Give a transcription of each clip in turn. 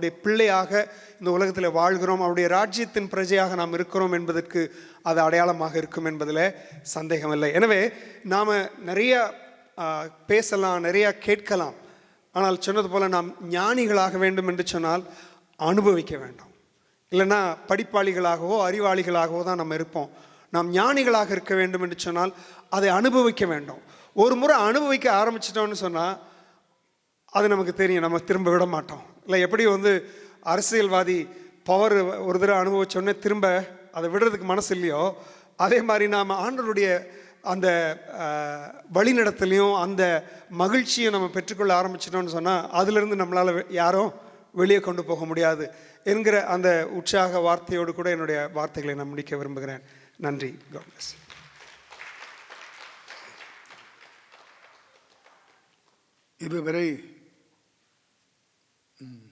அவருடைய பிள்ளையாக இந்த உலகத்தில் வாழ்கிறோம். அவருடைய ராஜ்யத்தின் பிரஜையாக நாம் இருக்கிறோம் என்பதற்கு அது அடையாளமாக இருக்கும் என்பதில் சந்தேகமில்லை. எனவே நாம் நிறைய பேசலாம் நிறையா கேட்கலாம். ஆனால் சொன்னது போல் நாம் ஞானிகளாக வேண்டும் என்று சொன்னால் அனுபவிக்க வேண்டும். இல்லைன்னா படிப்பாளிகளாகவோ அறிவாளிகளாகவோ தான் நம்ம இருப்போம். நாம் ஞானிகளாக இருக்க வேண்டும் என்று சொன்னால் அதை அனுபவிக்க வேண்டும். ஒரு முறை அனுபவிக்க ஆரம்பிச்சிட்டோம்னு சொன்னால் அது நமக்கு தெரியும். நம்ம திரும்ப விட மாட்டோம். இல்லை எப்படி வந்து அரசியல்வாதி பவர் ஒரு தடவை அனுபவிச்சோடனே திரும்ப அதை விடுறதுக்கு மனசு இல்லையோ அதே மாதிரி நாம் ஆண்டருடைய அந்த வழிநடத்துலையும் வழிநடத்தலையும் அந்த மகிழ்ச்சியை நம்ம பெற்றுக்கொள்ள ஆரம்பிச்சிட்டோம்னு சொன்னால் அதிலிருந்து நம்மளால் யாரும் வெளியே கொண்டு போக முடியாது என்கிற அந்த உற்சாக வார்த்தையோடு கூட என்னுடைய வார்த்தைகளை நான் முடிக்க விரும்புகிறேன். நன்றி. காட்லஸ் இதுவரை ம்,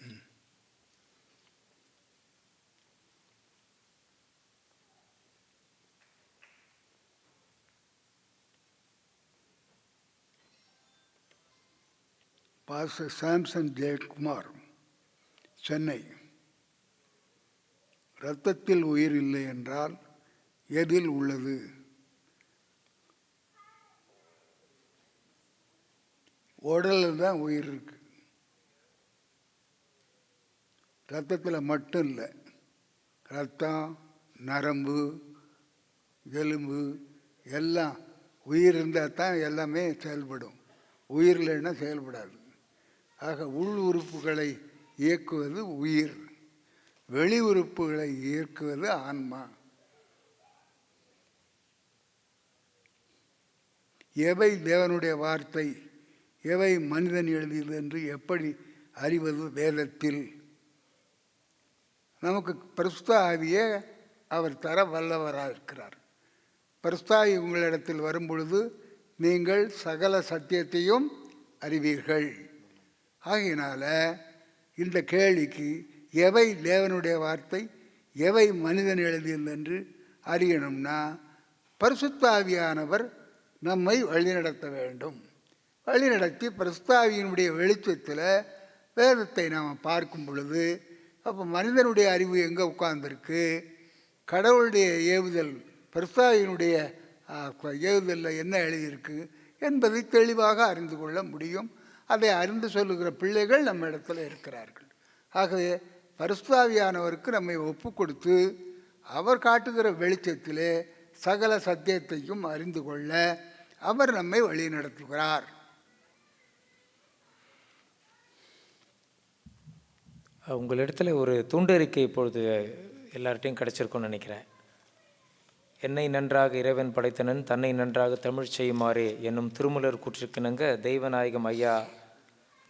ம். பாஸ்டர் சாம்சன் ஜெயக்குமார் சென்னை இரத்தத்தில் உயிர் இல்லை என்றால் எதில் உள்ளது உடலில் தான் உயிர் இருக்கு. ரத்தத்தில் மட்டும் இல்லை. ரத்தம் நரம்பு எலும்பு எல்லாம் உயிர் இருந்தால் தான் எல்லாமே செயல்படும். உயிர் இல்லைன்னா செயல்படாது. ஆக உள் உறுப்புகளை இயக்குவது உயிர். வெளி உறுப்புகளை இயக்குவது ஆன்மா. எவை தேவனுடைய வார்த்தை? எவை மனிதன் எழுதியது என்று எப்படி அறிவது வேதத்தில்? நமக்கு பரிசுத்த ஆவியே அவர் தர வல்லவராக இருக்கிறார். பரிசுத்தாவி உங்களிடத்தில் வரும்பொழுது நீங்கள் சகல சத்தியத்தையும் அறிவீர்கள். ஆகையினால் இந்த கேள்விக்கு எவை தேவனுடைய வார்த்தை எவை மனிதன் எழுதியது என்று அறியணும்னா பரிசுத்த ஆவியானவர் நம்மை வழிநடத்த வேண்டும். வழிநடத்தி பிரஸ்தாவியினுடைய வெளிச்சத்தில் வேதத்தை நாம் பார்க்கும் பொழுது அப்போ மனிதனுடைய அறிவு எங்கே உட்கார்ந்துருக்கு? கடவுளுடைய ஏவுதல் பிரஸ்தாவியினுடைய ஏவுதலில் என்ன எழுதியிருக்கு? என்பதை தெளிவாக அறிந்து கொள்ள முடியும். அதை அறிந்து சொல்லுகிற பிள்ளைகள் நம்ம இடத்துல இருக்கிறார்கள். ஆகவே பரிசுத்தாவியானவருக்கு நம்மை ஒப்பு கொடுத்து அவர் காட்டுகிற வெளிச்சத்திலே சகல சத்தியத்தையும் அறிந்து கொள்ள அவர் நம்மை வழி நடத்துகிறார் உங்களிடத்தில் ஒரு தூண்டறிக்கை இப்பொழுது எல்லார்ட்டையும் கிடச்சிருக்கும்னு நினைக்கிறேன். என்னை நன்றாக இறைவன் படைத்தனன் தன்னை நன்றாக தமிழ் செய்யுமாறு என்னும் திருமலர் கூற்றிற்கிணங்க தெய்வநாயகம் ஐயா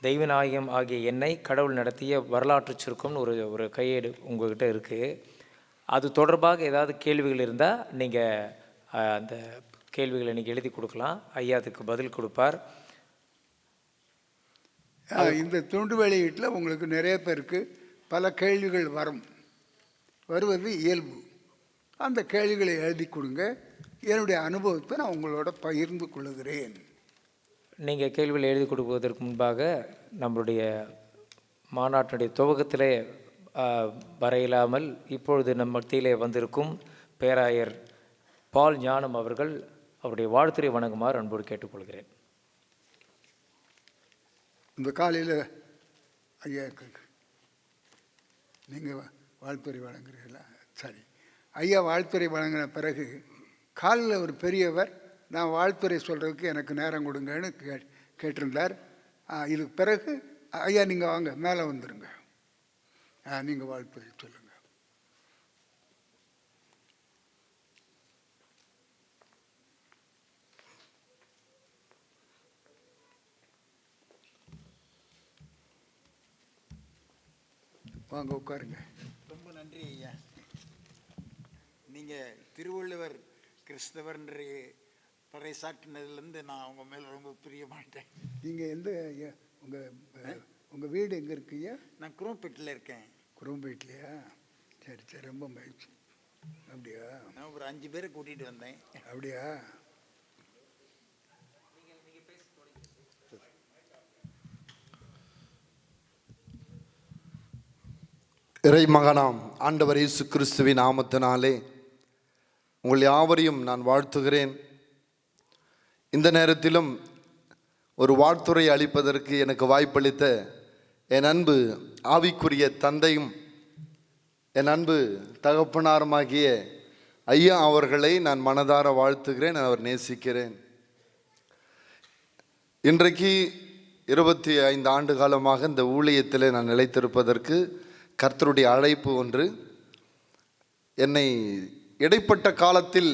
தெய்வநாயகம் ஆகிய என்னை கடவுள் நடத்திய வரலாற்று சுருக்கம்னு ஒரு ஒரு கையேடு உங்கள்கிட்ட இருக்குது அது தொடர்பாக ஏதாவது கேள்விகள் இருந்தால் நீங்கள் அந்த கேள்விகளை நீங்கள் எழுதி கொடுக்கலாம். ஐயா அதுக்கு பதில் கொடுப்பார். இந்த துண்டு வெளியீட்டில் உங்களுக்கு நிறைய பேருக்கு பல கேள்விகள் வரும். வருவது இயல்பு. அந்த கேள்விகளை எழுதி கொடுங்க. என்னுடைய அனுபவத்தை நான் உங்களோட பகிர்ந்து கொள்ளுகிறேன் நீங்கள் கேள்விகள் எழுதி கொடுப்பதற்கு முன்பாக நம்மளுடைய மாநாட்டினுடைய துவக்கத்திலே ஆ, வர இயலாமல் இப்பொழுது நம் மத்தியிலே வந்திருக்கும் பேராயர் பால் ஞானம் அவர்கள் அவருடைய வாழ்த்துறை வணங்குமாறு அன்போடு கேட்டுக்கொள்கிறேன். இந்த காலையில் ஐயா நீங்கள் வாழ்த்துறை வழங்குறீங்களா சரி. ஐயா வாழ்த்துறை வழங்கின பிறகு காலில் ஒரு பெரியவர் நான் வாழ்த்துறை சொல்கிறதுக்கு எனக்கு நேரம் கொடுங்கன்னு கே கேட்டிருந்தார். இதுக்கு பிறகு ஐயா நீங்கள் வாங்க மேலே வந்துடுங்க நீங்கள் வாழ்த்துறை சொல்லுங்கள் வாங்க உட்காருங்க. ரொம்ப நன்றி ஐயா. நீங்கள் திருவள்ளுவர் கிறிஸ்தவர்ன்ற பறைசாற்றினதுலேருந்து நான் அவங்க மேலே ரொம்ப பிரியமாட்டேன் நீங்கள் எந்த உங்கள் உங்கள் வீடு எங்கே இருக்குங்க நான் குரோம்பேட்டில் இருக்கேன். குரோம்பேட்லையா சரி சரி ரொம்ப மகிழ்ச்சி. அப்படியா? நான் ஒரு அஞ்சு பேரை கூட்டிகிட்டு வந்தேன். அப்படியா? இறை மகனாம் ஆண்டவர் இயேசு கிறிஸ்துவின் நாமத்தினாலே உங்கள் யாவரையும் நான் வாழ்த்துகிறேன். இந்த நேரத்திலும் ஒரு வாழ்த்துறை அளிப்பதற்கு எனக்கு வாய்ப்பளித்த என் அன்பு ஆவிக்குரிய தந்தையும் என் அன்பு தகப்பனாருமாகிய ஐயா அவர்களை நான் மனதார வாழ்த்துகிறேன் அவர் நேசிக்கிறேன். இன்றைக்கு இருபத்தி ஐந்து ஆண்டு காலமாக இந்த ஊழியத்தில் நான் நிலைத்திருப்பதற்கு கர்த்தருடைய அழைப்பு ஒன்று. என்னை இடைப்பட்ட காலத்தில்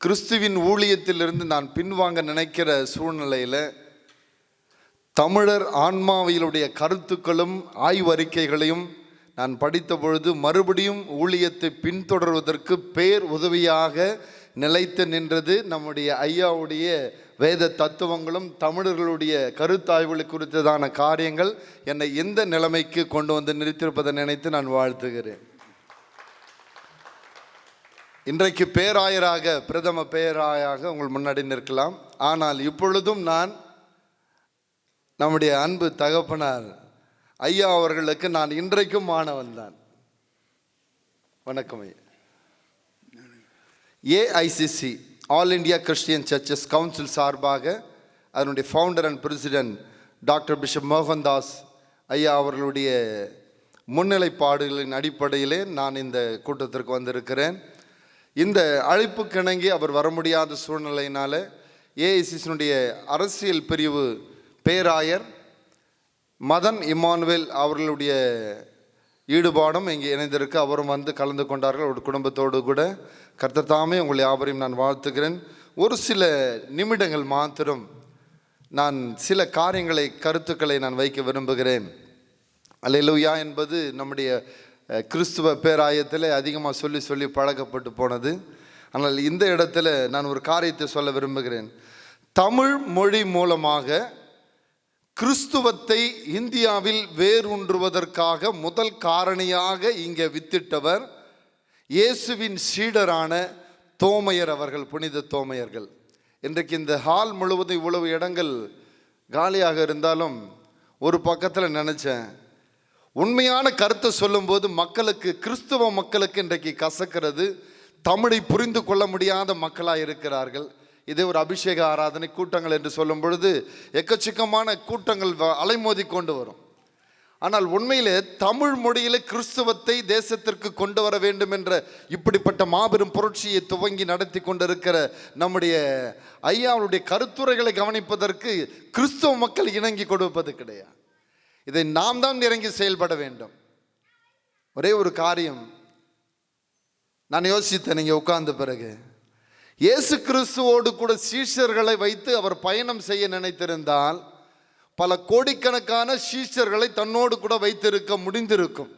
கிறிஸ்துவின் ஊழியத்திலிருந்து நான் பின்வாங்க நினைக்கிற சூழ்நிலையில் தமிழர் ஆன்மாவியலுடைய கருத்துக்களும் ஆய்வறிக்கைகளையும் நான் படித்த பொழுது மறுபடியும் ஊழியத்தை பின்தொடர்வதற்கு பேர் உதவியாக நிலைத்து நின்றது நம்முடைய ஐயாவுடைய வேத தத்துவங்களும் தமிழர்களுடைய கருத்தாய்வுகளை குறித்ததான காரியங்கள் என்னை எந்த நிலைமைக்கு கொண்டு வந்து நிறுத்தியிருப்பதை நினைத்து நான் வாழ்த்துகிறேன். இன்றைக்கு பேராயராக பிரதம பேராயராக உங்கள் முன்னாடி நிற்கலாம். ஆனால் இப்பொழுதும் நான் நம்முடைய அன்பு தகப்பனார் ஐயா அவர்களுக்கு நான் இன்றைக்கும் மாணவன் தான். வணக்கம் ஐயா. AICC all India Christian churches council சார்பாக அதனுடைய founder and president doctor bishop Mohandas ஐயா அவர்களுடைய முன்னிலைப்பாடுகளின் அடிப்படையிலே நான் இந்த கூட்டத்திற்கு வந்திருக்கிறேன். இந்த அழைப்புக்கிணங்கி அவர் வர முடியாத சூழ்நிலையினால் ஏஐசிசினுடைய அரசியல் பிரிவு பேராயர் மதன் இமானுவேல் அவர்களுடைய ஈடுபாடும் இங்கே இணைந்திருக்க. அவரும் வந்து கலந்து கொண்டார்கள். ஒரு குடும்பத்தோடு கூட கர்த்தர் தாமே உங்களை யாவரையும் நான் வாழ்த்துகிறேன். ஒரு சில நிமிடங்கள் மாத்திரம் நான் சில காரியங்களை கருத்துக்களை நான் வைக்க விரும்புகிறேன். அலையலுயா என்பது நம்முடைய கிறிஸ்துவ பேராயத்தில் அதிகமாக சொல்லி சொல்லி பழக்கப்பட்டு போனது. ஆனால் இந்த இடத்துல நான் ஒரு காரியத்தை சொல்ல விரும்புகிறேன். தமிழ் மொழி மூலமாக கிறிஸ்துவத்தை இந்தியாவில் வேரூன்றுவதற்காக முதல் காரணியாக இங்கே வித்திட்டவர் இயேசுவின் சீடரான தோமையர் அவர்கள் புனித தோமையர்கள். இன்றைக்கு இந்த ஹால் முழுவதும் இவ்வளவு இடங்கள் காலியாக இருந்தாலும் ஒரு பக்கத்தில் நினச்சேன். உண்மையான கருத்தை சொல்லும்போது மக்களுக்கு கிறிஸ்துவ மக்களுக்கு இன்றைக்கு கசக்கிறது தமிழை புரிந்து கொள்ள முடியாத மக்களாக இருக்கிறார்கள் இதே ஒரு அபிஷேக ஆராதனை கூட்டங்கள் என்று சொல்லும் பொழுது எக்கச்சக்கமான கூட்டங்கள் வ- அலைமோதி கொண்டு வரும். ஆனால் உண்மையிலே தமிழ் மொழியில் கிறிஸ்துவத்தை தேசத்திற்கு கொண்டு வர வேண்டும் என்ற இப்படிப்பட்ட மாபெரும் புரட்சியை துவங்கி நடத்தி கொண்டிருக்கிற நம்முடைய ஐயாவுடைய கருத்துரைகளை கவனிப்பதற்கு கிறிஸ்துவ மக்கள் இணங்கி கொடுப்பது கிடையாது. இதை நாம் தான் இறங்கி செயல்பட வேண்டும். ஒரே ஒரு காரியம். நான் யோசித்தேன் நீங்கள் உட்கார்ந்த பிறகு. இயேசு கிறிஸ்துவோடு கூட சீஷர்களை வைத்து அவர் பயணம் செய்ய நினைத்திருந்தால் பல கோடிக்கணக்கான சீஷர்களை தன்னோடு கூட வைத்திருக்க முடிந்திருக்கும்.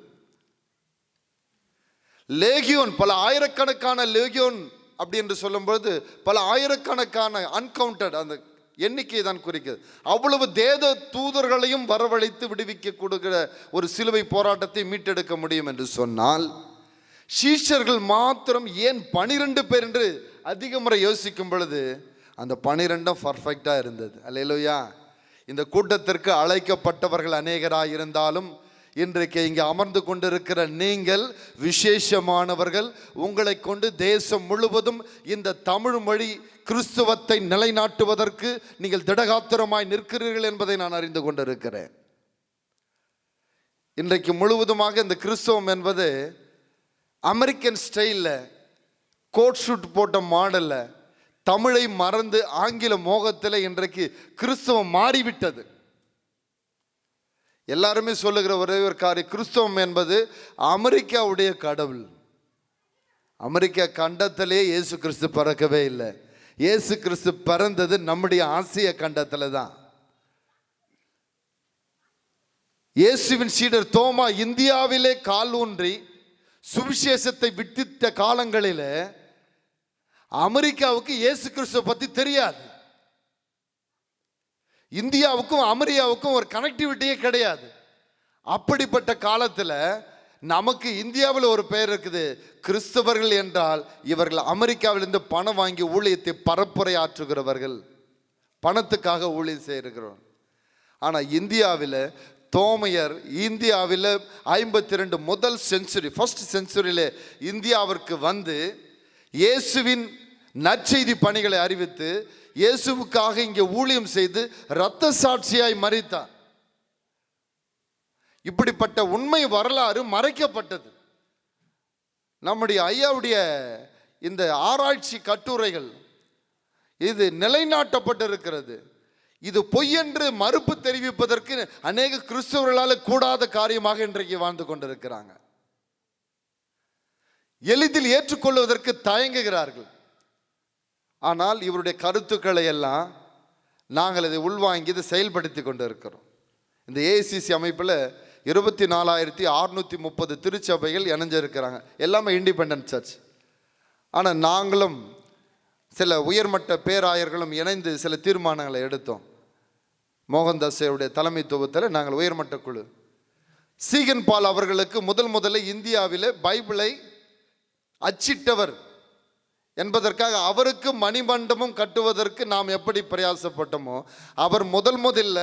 லேகியோன் பல ஆயிரக்கணக்கான லேகியோன் அப்படி என்று சொல்லும்போது பல ஆயிரக்கணக்கான அன்கவுண்டட் அந்த எண்ணிக்கை தான் குறிக்கிறது அவ்வளவு தேத தூதர்களையும் வரவழைத்து விடுவிக்க கொடுக்கிற ஒரு சிலுவை போராட்டத்தை மீட்டெடுக்க முடியும் என்று சொன்னால் சீஷர்கள் மாத்திரம் ஏன் பனிரெண்டு பேர் என்று அதிக முறை யோசிக்கும் பொழுது அந்த பனிரெண்டும் பர்ஃபெக்டாக இருந்தது. அல்லையிலோயா இந்த கூட்டத்திற்கு அழைக்கப்பட்டவர்கள் அநேகராக இருந்தாலும் இன்றைக்கு இங்கே அமர்ந்து கொண்டிருக்கிற நீங்கள் விசேஷமானவர்கள் உங்களை கொண்டு தேசம் முழுவதும் இந்த தமிழ் மொழி கிறிஸ்துவத்தை நிலைநாட்டுவதற்கு நீங்கள் திடகாத்திரமாய் நிற்கிறீர்கள் என்பதை நான் அறிந்து கொண்டிருக்கிறேன். இன்றைக்கு முழுவதுமாக இந்த கிறிஸ்தவம் என்பது அமெரிக்கன் ஸ்டைலில் கோட் ஷூட் போட்ட மாடலில் தமிழை மறந்து ஆங்கில மோகத்தில் இன்றைக்கு கிறிஸ்தவம் மாறிவிட்டது. எல்லாருமே சொல்லுகிற ஒரே ஒரு காரியம் கிறிஸ்தவம் என்பது அமெரிக்காவுடைய கடவுள். அமெரிக்கா கண்டத்திலே இயேசு கிறிஸ்து பிறக்கவே இல்லை. இயேசு கிறிஸ்து பிறந்தது நம்முடைய ஆசிய கண்டத்தில் தான். இயேசுவின் சீடர் தோமா இந்தியாவிலே கால் ஊன்றி சுவிசேஷத்தை விட்டித்த காலங்களில் அமெரிக்காவுக்கு இயேசு கிறிஸ்துவ பத்தி தெரியாது. இந்தியாவுக்கும் அமெரிக்காவுக்கும் ஒரு கனெக்டிவிட்டியே கிடையாது. அப்படிப்பட்ட காலத்தில் நமக்கு இந்தியாவில் ஒரு பெயர் இருக்குது கிறிஸ்தவர்கள் என்றால் இவர்கள் அமெரிக்காவிலிருந்து பணம் வாங்கி ஊழியத்தை பரப்புரை ஆற்றுகிறவர்கள் பணத்துக்காக ஊழியம் செய்கிறோம் ஆனால் இந்தியாவில் தோமையர் இந்தியாவில் ஐம்பத்தி ரெண்டு முதல் செஞ்சுரி ஃபர்ஸ்ட் செஞ்சுரியில் இந்தியாவிற்கு வந்து இயேசுவின் நற்செய்தி பணிகளை அறிவித்து இயேசுவுக்காக இங்கே ஊழியம் செய்து இரத்த சாட்சியாய் மறித்தார் இப்படிப்பட்ட உண்மை வரலாறு மறைக்கப்பட்டது. நம்முடைய ஐயாவுடைய இந்த ஆராய்ச்சி கட்டுரைகள் இது நிலைநாட்டப்பட்டிருக்கிறது. இது பொய்யென்று மறுப்பு தெரிவிப்பதற்கு அநேக கிறிஸ்தவர்களால் கூடாத காரியமாக இன்றைக்கு வாழ்ந்து கொண்டிருக்கிறாங்க. எளிதில் ஏற்றுக்கொள்வதற்கு தயங்குகிறார்கள். ஆனால் இவருடைய கருத்துக்களை எல்லாம் நாங்கள் இதை உள்வாங்கி இதை செயல்படுத்தி கொண்டு இருக்கிறோம் இந்த ஏஐசிசி அமைப்பில் இருபத்தி நாலாயிரத்தி அறுநூற்றி முப்பது திருச்சபைகள் இணைஞ்சிருக்கிறாங்க. எல்லாமே இண்டிபெண்டன்ட் சர்ச் ஆனால் நாங்களும் சில உயர்மட்ட பேராயர்களும் இணைந்து சில தீர்மானங்களை எடுத்தோம். மோகன்தாஸையுடைய தலைமைத்துவத்தில் நாங்கள் உயர்மட்ட குழு. சீகன் பால் அவர்களுக்கு முதல் முதல்ல இந்தியாவில் பைபிளை அச்சிட்டவர் என்பதற்காக அவருக்கு மணிமண்டபம் கட்டுவதற்கு நாம் எப்படி பிரயாசப்பட்டோமோ அவர் முதல் முதல்ல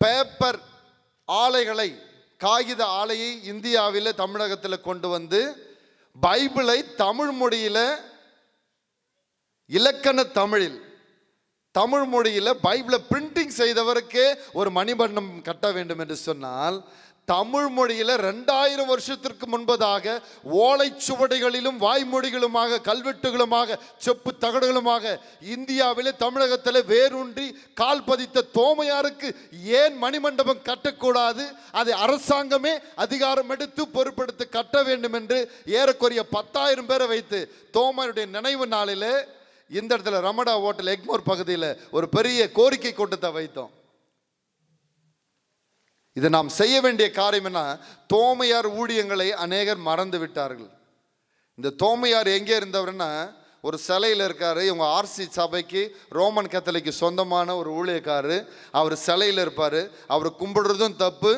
பேப்பர் ஆலைகளை காகித ஆலையை இந்தியாவில் தமிழகத்தில் கொண்டு வந்து பைபிளை தமிழ் மொழியில் இலக்கண தமிழில் தமிழ் மொழியில் பைபிளை பிரிண்டிங் செய்தவருக்கே ஒரு மணிமண்டபம் கட்ட வேண்டும் என்று சொன்னால் தமிழ் மொழியில் ரெண்டாயிரம் வருஷத்திற்கு முன்பதாக ஓலைச்சுவடிகளிலும் வாய்மொழிகளுமாக கல்வெட்டுகளுமாக செப்பு தகடுகளுமாக இந்தியாவிலே தமிழகத்தில் வேரூன்றி கால் பதித்த தோமையாருக்கு ஏன் மணிமண்டபம் கட்டக்கூடாது? அதை அரசாங்கமே அதிகாரம் எடுத்து பொறுப்பெடுத்து கட்ட வேண்டும் என்று ஏறக்குறைய பத்தாயிரம் பேரை வைத்து தோமையருடைய நினைவு நாளில் இந்த இடத்துல ரமடா ஹோட்டல் எக்மோர் பகுதியில் ஒரு பெரிய கோரிக்கை கூட்டத்தை வைத்தோம். இதை நாம் செய்ய வேண்டிய காரியம் என்ன? தோமையார் ஊழியங்களை அநேகர் மறந்து விட்டார்கள். இந்த தோமையார் எங்கே இருந்தவர்னா ஒரு சிலையில் இருக்கார். இவங்க ஆர்சி சபைக்கு ரோமன் கத்தலைக்கு சொந்தமான ஒரு ஊழியக்காரரு. அவர் சிலையில் இருப்பார். அவர் கும்பிடுறதும் தப்பு.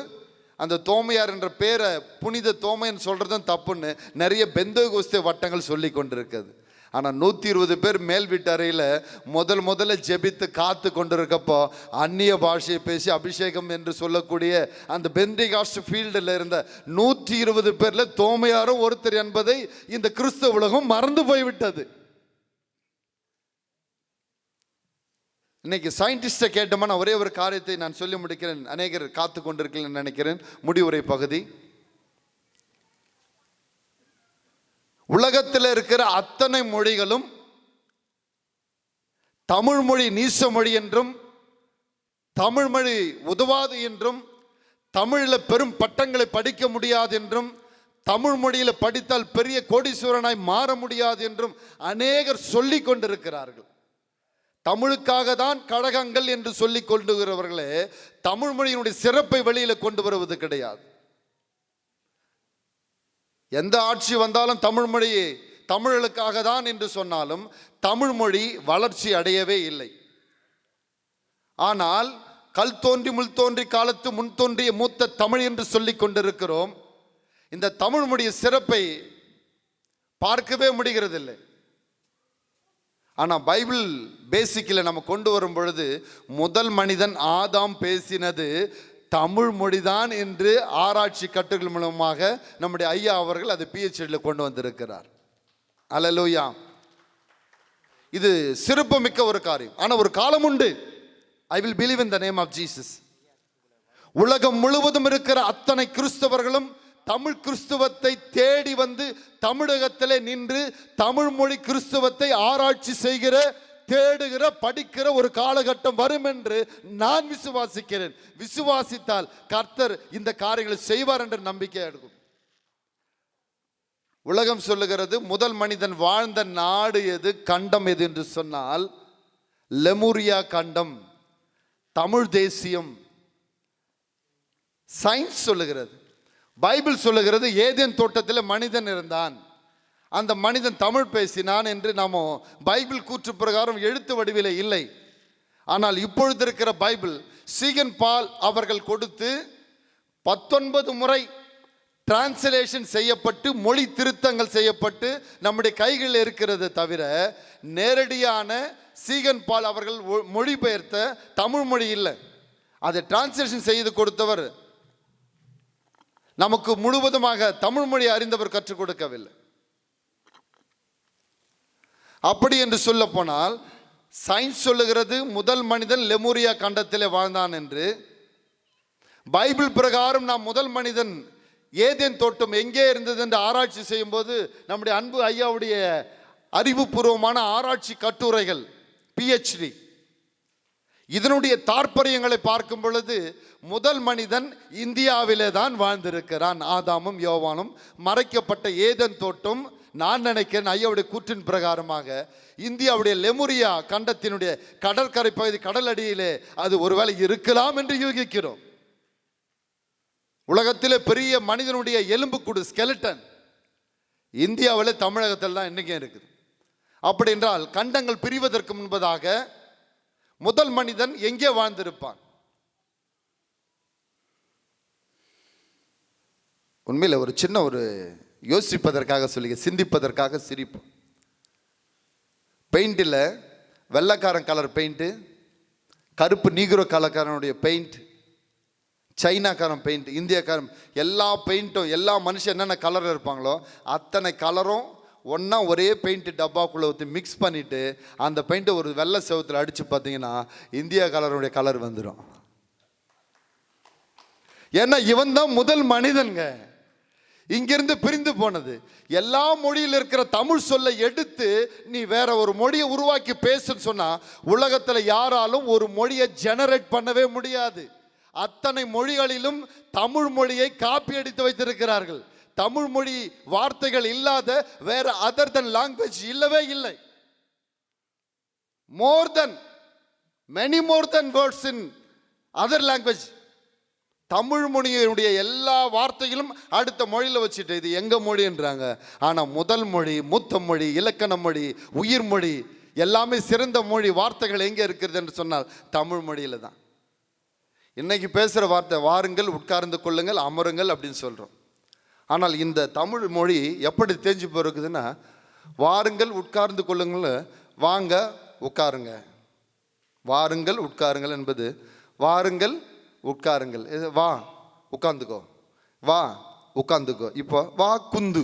அந்த தோமையார் என்ற பேரை புனித தோமைன்னு சொல்கிறதும் தப்புன்னு நிறைய பெந்தகோஸ்தே வட்டங்கள் சொல்லி கொண்டிருக்குது ஆனால் நூற்றி இருபது பேர் மேல் வீட்டறையில் முதல் முதல்ல ஜெபித்து காத்து கொண்டிருக்கப்போ அந்நிய பாஷையை பேசி அபிஷேகம் என்று சொல்லக்கூடிய அந்த பெந்திகாஸ்ட் ஃபீல்டில் இருந்த நூற்றி இருபது பேரில் தோமையாரும் ஒருத்தர் என்பதை இந்த கிறிஸ்தவ உலகம் மறந்து போய்விட்டது. இன்னைக்கு சயின்டிஸ்டை கேட்டோமா நான் ஒரே ஒரு காரியத்தை நான் சொல்லி முடிக்கிறேன். அநேகர் காத்து கொண்டிருக்கேன் நினைக்கிறேன். முடிவுரை பகுதி. உலகத்தில் இருக்கிற அத்தனை மொழிகளும் தமிழ் மொழி நீச மொழி என்றும் தமிழ் மொழி உதவாது என்றும் தமிழில் பெரும் பட்டங்களை படிக்க முடியாது என்றும் தமிழ் மொழியில் படித்தால் பெரிய கோடீஸ்வரனாய் மாற முடியாது என்றும் அநேகர் சொல்லி கொண்டிருக்கிறார்கள். தமிழுக்காக தான் கழகங்கள் என்று சொல்லி கொண்டுகிறவர்களே தமிழ் மொழியினுடைய சிறப்பை வெளியில் கொண்டு வருவது கிடையாது. எந்த ஆட்சி வந்தாலும் தமிழ் மொழி தமிழர்களுக்காக தான் என்று சொன்னாலும் தமிழ் மொழி வளர்ச்சி அடையவே இல்லை. ஆனால் கல் தோன்றி முள் தோன்றி காலத்து முன் தோன்றிய மூத்த தமிழ் என்று சொல்லிக் கொண்டிருக்கிறோம். இந்த தமிழ் மொழிய சிறப்பை பார்க்கவே முடிகிறதில்லை. ஆனால் பைபிள் பேசிக்கில் நம்ம கொண்டு வரும் பொழுது முதல் மனிதன் ஆதாம் பேசினது தமிழ் மொழிதான் என்று ஆராய்ச்சி கட்டுகள் மூலமாக நம்முடைய ஐயா அவர்கள் அதை பிஹெச்டியில் கொண்டு வந்திருக்கிறார். அல்லலூயா. இது சிறப்புமிக்க ஒரு காரியம். ஆனால் ஒரு காலம் உண்டு. I will believe in the name of Jesus உலகம் முழுவதும் இருக்கிற அத்தனை கிறிஸ்தவர்களும் தமிழ் கிறிஸ்துவத்தை தேடி வந்து தமிழகத்திலே நின்று தமிழ் மொழி கிறிஸ்துவத்தை ஆராய்ச்சி செய்கிற தேடுகிற படிக்கிற ஒரு காலகட்டம் வரும் என்று நான் விசுவாசிக்கிறேன். விசுவாசித்தால் கர்த்தர் இந்த காரியங்களை செய்வார் என்ற நம்பிக்கை எடுக்கும் உலகம் சொல்லுகிறது முதல் மனிதன் வாழ்ந்த நாடு எது கண்டம் எது என்று சொன்னால் லெமுரியா கண்டம் தமிழ் தேசியம். சயின்ஸ் சொல்லுகிறது. பைபிள் சொல்லுகிறது ஏதேன் தோட்டத்தில் மனிதன் இருந்தான். அந்த மனிதன் தமிழ் பேசினான் என்று நாம பைபிள் கூற்று பிரகாரம் எழுத்து வடிவிலே இல்லை. ஆனால் இப்பொழுது இருக்கிற பைபிள் சீகன் பால் அவர்கள் கொடுத்து பத்தொன்பது முறை டிரான்ஸ்லேஷன் செய்யப்பட்டு மொழி திருத்தங்கள் செய்யப்பட்டு நம்முடைய கைகளில் இருக்கிறது தவிர நேரடியான சீகன் பால் அவர்கள் மொழிபெயர்த்த தமிழ் மொழி இல்லை. அதை டிரான்ஸ்லேஷன் செய்து கொடுத்தவர் நமக்கு முழுவதுமாக தமிழ் மொழி அறிந்தவர் கற்றுக் கொடுக்கவில்லை. அப்படி என்று சொல்ல போனால் சயின்ஸ் சொல்லுகிறது முதல் மனிதன் லெமூரியா கண்டத்திலே வாழ்ந்தான் என்று. பைபிள் பிரகாரம் நாம் முதல் மனிதன் ஏதேன் தோட்டம் எங்கே இருந்தது என்று ஆராய்ச்சி செய்யும்போது நம்முடைய அன்பு ஐயாவுடைய அறிவுபூர்வமான ஆராய்ச்சி கட்டுரைகள் பிஹெச்டி இதனுடைய தாற்பயங்களை பார்க்கும் பொழுது முதல் மனிதன் இந்தியாவிலே தான் வாழ்ந்திருக்கிறான். ஆதாமும் யோவானும் மறைக்கப்பட்ட ஏதன் தோட்டம் நான் நினைக்கிறேன் ஐயாவுடைய கூற்றின் பிரகாரமாக இந்தியாவுடைய லெமுரியா கண்டத்தினுடைய கடற்கரை பகுதி கடல் அடியிலே அது ஒருவேளை இருக்கலாம் என்று யூகிக்கிறோம். உலகத்திலே பெரிய மனிதனுடைய எலும்புக்கூடு ஸ்கெலட்டன் இந்தியாவில் தமிழகத்தில் தான் இன்னைக்கும் இருக்குது. அப்படி என்றால் கண்டங்கள் பிரிவதற்கு முன்பதாக முதல் மனிதன் எங்கே வாழ்ந்திருப்பான்? உண்மையில் ஒரு சின்ன ஒரு யோசிப்பதற்காக சொல்லுங்க சிந்திப்பதற்காக சிரிப்பு பெயிண்டில் வெள்ளைக்காரன் கலர் பெயிண்ட்டு கருப்பு நீக்ரோ கலர்காரனுடைய பெயிண்ட் சைனாக்காரன் பெயிண்ட் இந்தியாக்காரன் எல்லா பெயிண்ட்டும் எல்லா மனுஷன் என்னென்ன கலர் இருப்பாங்களோ அத்தனை கலரும் ஒன்றா ஒரே பெயிண்ட் டப்பாக்குள்ளே ஊற்றி மிக்ஸ் பண்ணிவிட்டு அந்த பெயிண்ட்டை ஒரு வெள்ளை செவத்தில் அடித்து பார்த்தீங்கன்னா இந்தியா கலருடைய கலர் வந்துடும் ஏன்னா இவன் தான் முதல் மனிதனுங்க. இங்கிருந்து பிரிந்து போனது. எல்லா மொழியில் இருக்கிற தமிழ் சொல்லை எடுத்து நீ வேற ஒரு மொழியை உருவாக்கி பேசுன்னு சொன்னா உலகத்தில் யாராலும் ஒரு மொழியை ஜெனரேட் பண்ணவே முடியாது. அத்தனை மொழிகளிலும் தமிழ் மொழியை காப்பி அடித்து வைத்திருக்கிறார்கள். தமிழ் மொழி வார்த்தைகள் இல்லாத வேற அதர் தன் லாங்குவேஜ் இல்லவே இல்லை. More than many more than words in other language Tamil மொழியினுடைய எல்லா வார்த்தைகளும் அடுத்த மொழியில் வச்சுட்டு இது எங்கள் மொழின்றாங்க? ஆனால் முதல் மொழி மூத்த மொழி இலக்கண மொழி உயிர் மொழி எல்லாமே சிறந்த மொழி வார்த்தைகள் எங்கே இருக்கிறது என்று சொன்னால் தமிழ் மொழியில் தான். இன்றைக்கி பேசுகிற வார்த்தை வாருங்கள் உட்கார்ந்து கொள்ளுங்கள் அமருங்கள் அப்படின்னு சொல்கிறோம் ஆனால் இந்த தமிழ் மொழி எப்படி தேஞ்சு போயிருக்குதுன்னா வாருங்கள் உட்கார்ந்து கொள்ளுங்கள் வாங்க உட்காருங்க. வாருங்கள் உட்காருங்கள் என்பது வாருங்கள் உட்காருங்கள். வா உட்காந்துக்கோ வா உட்காந்துக்கோ இப்போ வா குந்து.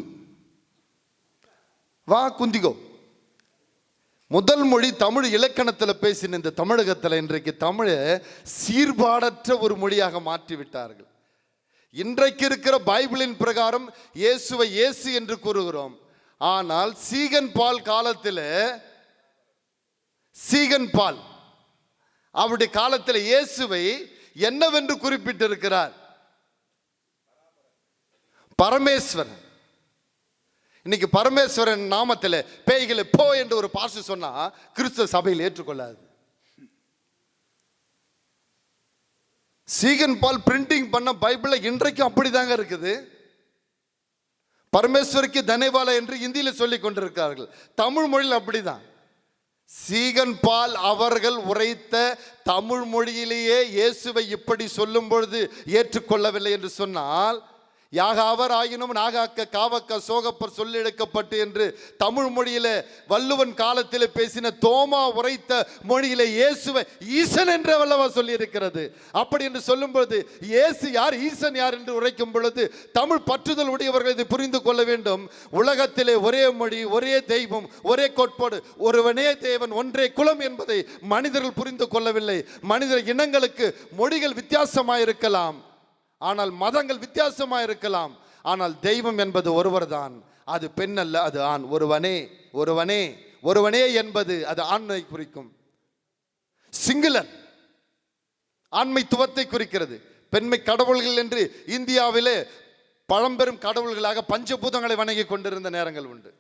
வா குந்திக்கோ. முதல் மொழி தமிழ் இலக்கணத்தில் பேசின இந்த தமிழகத்தில் இன்றைக்கு தமிழை சீர்பாடற்ற ஒரு மொழியாக மாற்றி விட்டார்கள். இன்றைக்கு இருக்கிற பைபிளின் பிரகாரம் இயேசுவை இயேசு என்று கூறுகிறோம். ஆனால் சீகன் பால் காலத்தில் சீகன் பால் அவருடைய காலத்தில் இயேசுவை என்னவென்று குறிப்பிட்டிருக்கிறார்? பரமேஸ்வரன். இன்னைக்கு பரமேஸ்வரன் நாமத்தில் பேய்களை போ என்று ஒரு பாசு சொன்னா கிறிஸ்தவ சபையில் ஏற்றுக்கொள்ளாது. சீகன் பால் பிரிண்டிங் பண்ண பைபிள்ல இன்றைக்கும் அப்படிதாங்க இருக்குது. பரமேஸ்வரிக்கு தனைவாலா என்று இந்தியில் சொல்லிக் கொண்டிருக்கிறார்கள். தமிழ் மொழியில் அப்படிதான். சீகன்பால் அவர்கள் உரைத்த தமிழ் மொழியிலேயே இயேசுவை இப்படி சொல்லும் பொழுது ஏற்றுக்கொள்ளவில்லை என்று சொன்னால் யாக அவர் ஆயினும் நாகாக்க காவக்க சோகப்பர் சொல்லெடுக்கப்பட்டு என்று தமிழ் மொழியில வள்ளுவன் காலத்தில் பேசின தோமா உரைத்த மொழியில இயேசுவை ஈசன் என்று வல்லவா சொல்லி இருக்கிறது அப்படி என்று சொல்லும் பொழுது இயேசு யார்? ஈசன் யார் என்று உரைக்கும் பொழுது தமிழ் பற்றுதல் உடையவர்கள் இதை புரிந்து கொள்ள வேண்டும். உலகத்திலே ஒரே மொழி ஒரே தெய்வம் ஒரே கோட்பாடு ஒருவனே தேவன் ஒன்றே குலம் என்பதை மனிதர்கள் புரிந்து கொள்ளவில்லை. மனிதர் இனங்களுக்கு மொழிகள் வித்தியாசமாயிருக்கலாம். ஆனால் மதங்கள் வித்தியாசமாக இருக்கலாம் ஆனால் தெய்வம் என்பது ஒருவர்தான். அது பெண் அல்ல அது ஆண். ஒருவனே ஒருவனே ஒருவனே என்பது அது ஆண்மை குறிக்கும். சிங்குலர் ஆண்மைத்துவத்தை குறிக்கிறது. பெண்மை கடவுள்கள் என்று இந்தியாவிலே பழம்பெரும் கடவுள்களாக பஞ்சபூதங்களை வணங்கி கொண்டிருந்த நேரங்கள் உண்டு.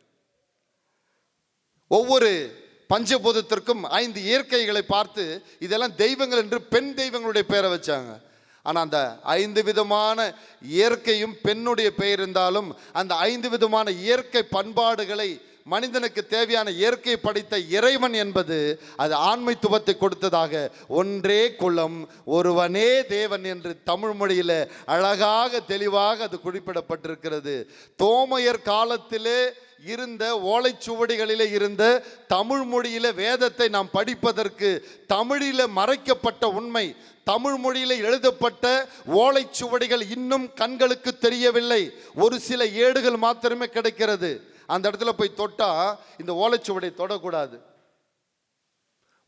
ஒவ்வொரு பஞ்சபூதத்திற்கும் ஐந்து இயற்கைகளை பார்த்து இதெல்லாம் தெய்வங்கள் என்று பெண் தெய்வங்களுடைய பெயரை வச்சாங்க. ஆனால் அந்த ஐந்து விதமான இயற்கையும் பெண்ணுடைய பெயர் இருந்தாலும் அந்த ஐந்து விதமான இயற்கை பண்பாடுகளை மனிதனுக்கு தேவையான இயற்கை படைத்த இறைவன் என்பது அது ஆண்மைத்துவத்தை கொடுத்ததாக ஒன்றே குலம் ஒருவனே தேவன் என்று தமிழ் மொழியில் அழகாக தெளிவாக அது குறிப்பிடப்பட்டிருக்கிறது. தோமையர் காலத்திலே இருந்த ஓலைச்சுவடிகளிலே இருந்த தமிழ் மொழியில வேதத்தை நாம் படிப்பதற்கு தமிழில மறைக்கப்பட்ட உண்மை தமிழ் மொழியில எழுதப்பட்ட ஓலைச்சுவடிகள் இன்னும் கண்களுக்கு தெரியவில்லை. ஒரு சில ஏடுகள் மாத்திரமே கிடைக்கிறது. அந்த இடத்துல போய் தொட்டா இந்த ஓலைச்சுவடியை தொடக்கூடாது.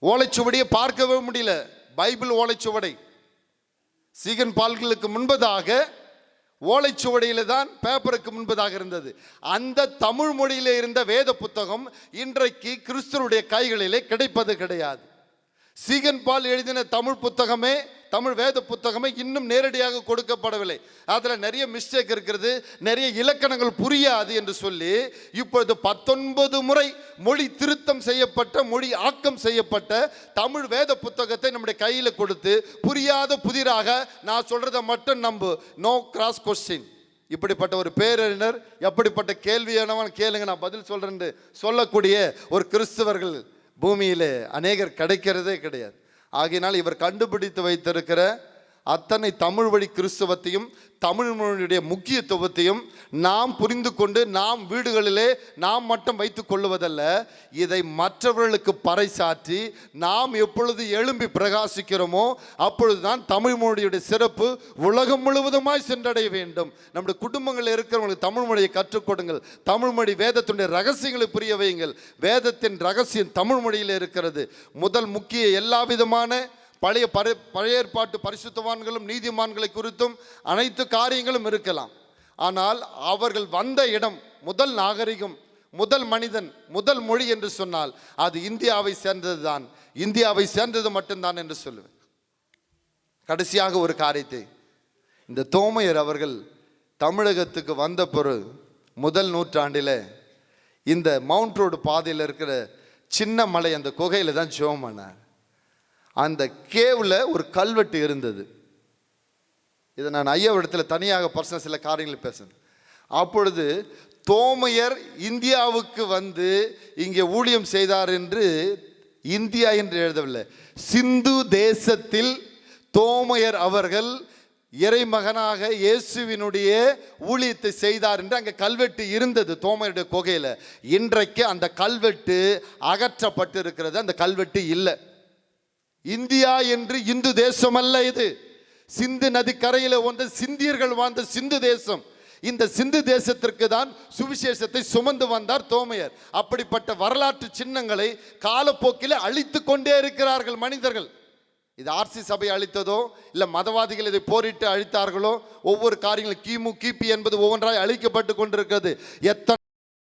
ஓலைச்சுவடியை பார்க்கவே முடியல. பைபிள் ஓலைச்சுவடை. சீகன் பால்களுக்கு முன்பதாக ஓலைச்சுவடியில் தான் பேப்பருக்கு முன்பதாக இருந்தது. அந்த தமிழ் மொழியில் இருந்த வேத புத்தகம் இன்றைக்கு கிறிஸ்தருடைய கைகளிலே கிடைப்பது கிடையாது. சீகன் பால் எழுதின தமிழ் புத்தகமே தமிழ் வேத புத்தகமே இன்னும் நேரடியாக கொடுக்கப்படவில்லை. அதில் நிறைய மிஸ்டேக் இருக்கிறது நிறைய இலக்கணங்கள் புரியாது என்று சொல்லி இப்பொழுது பத்தொன்பது முறை மொழி திருத்தம் செய்யப்பட்ட மொழி ஆக்கம் செய்யப்பட்ட தமிழ் வேத புத்தகத்தை நம்முடைய கையில் கொடுத்து புரியாத புதிராக நான் சொல்றதை மட்டும் நம்பு. நோ கிராஸ் கொஸ்டின் இப்படிப்பட்ட ஒரு பேரறிஞர் எப்படிப்பட்ட கேள்வியானவன் கேளுங்க நான் பதில் சொல்றேன்னு சொல்லக்கூடிய ஒரு கிறிஸ்தவர்கள் பூமியிலே அநேகர் கிடைக்கிறதே கிடையாது. ஆகையினால் இவர் கண்டுபிடித்து வைத்திருக்கிற அத்தனை தமிழ் வழி கிறிஸ்துவத்தையும் தமிழ் மொழியுடைய முக்கியத்துவத்தையும் நாம் புரிந்து கொண்டு நாம் வீடுகளிலே நாம் மட்டும் வைத்துக் கொள்ளுவதல்ல இதை மற்றவர்களுக்கு பறைசாற்றி நாம் எப்பொழுது எழும்பி பிரகாசிக்கிறோமோ அப்பொழுதுதான் தமிழ் மொழியுடைய சிறப்பு உலகம் முழுவதுமாய் சென்றடைய வேண்டும். நம்முடைய குடும்பங்களில் இருக்கிறவங்களுக்கு தமிழ் மொழியை கற்றுக் கொடுங்கள். தமிழ் மொழி வேதத்துடைய ரகசியங்களை புரிய வையுங்கள். வேதத்தின் ரகசியம் தமிழ் மொழியில் இருக்கிறது. முதல் முக்கிய எல்லா விதமான பழைய பரி பழைய ஏற்பாட்டு பரிசுத்தவான்களும் நீதிமான்களை குறித்தும் அனைத்து காரியங்களும் இருக்கலாம். ஆனால் அவர்கள் வந்த இடம் முதல் நாகரிகம் முதல் மனிதன் முதல் மொழி என்று சொன்னால் அது இந்தியாவை சேர்ந்தது தான் இந்தியாவை சேர்ந்தது மட்டும்தான் என்று சொல்லுவேன். கடைசியாக ஒரு காரியத்தை. இந்த தோமையர் அவர்கள் தமிழகத்துக்கு வந்த பிறகு முதல் நூற்றாண்டில் இந்த மவுண்ட் ரோடு பாதையில் இருக்கிற சின்ன மலை அந்த குகையில் தான் ஜோம் பண்ணார். அந்த கேவில் ஒரு கல்வெட்டு இருந்தது. இதை நான் ஐயாவிடத்தில் தனியாக பர்சனல் சில காரியங்களை பேசுகிறேன் அப்பொழுது தோமையர் இந்தியாவுக்கு வந்து இங்கே ஊழியம் செய்தார் என்று இந்தியா என்று எழுதவில்லை. சிந்து தேசத்தில் தோமையர் அவர்கள் இறைமகனாக இயேசுவினுடைய ஊழியத்தை செய்தார் என்று அங்கே கல்வெட்டு இருந்தது தோமையருடைய குகையில். இன்றைக்கு அந்த கல்வெட்டு அகற்றப்பட்டு இருக்கிறது அந்த கல்வெட்டு இல்லை. இந்தியா என்று இந்து தேசம் அல்ல இது. சிந்து நதி கரையில் வந்த சிந்தியர்கள் வாழ்ந்த சிந்து தேசம். இந்த சிந்து தேசத்திற்கு தான் சுவிசேஷத்தை சுமந்து வந்தார் தோமையர். அப்படிப்பட்ட வரலாற்று சின்னங்களை காலப்போக்கில் அழித்து கொண்டே இருக்கிறார்கள் மனிதர்கள். இது ஆர்சி சபை அழித்ததோ இல்லை மதவாதிகள் இதை போரிட்டு அழித்தார்களோ ஒவ்வொரு காரியங்களும் கிமு கிபி என்பது ஒவ்வொன்றாய் அழிக்கப்பட்டு கொண்டிருக்கிறது. எத்தனை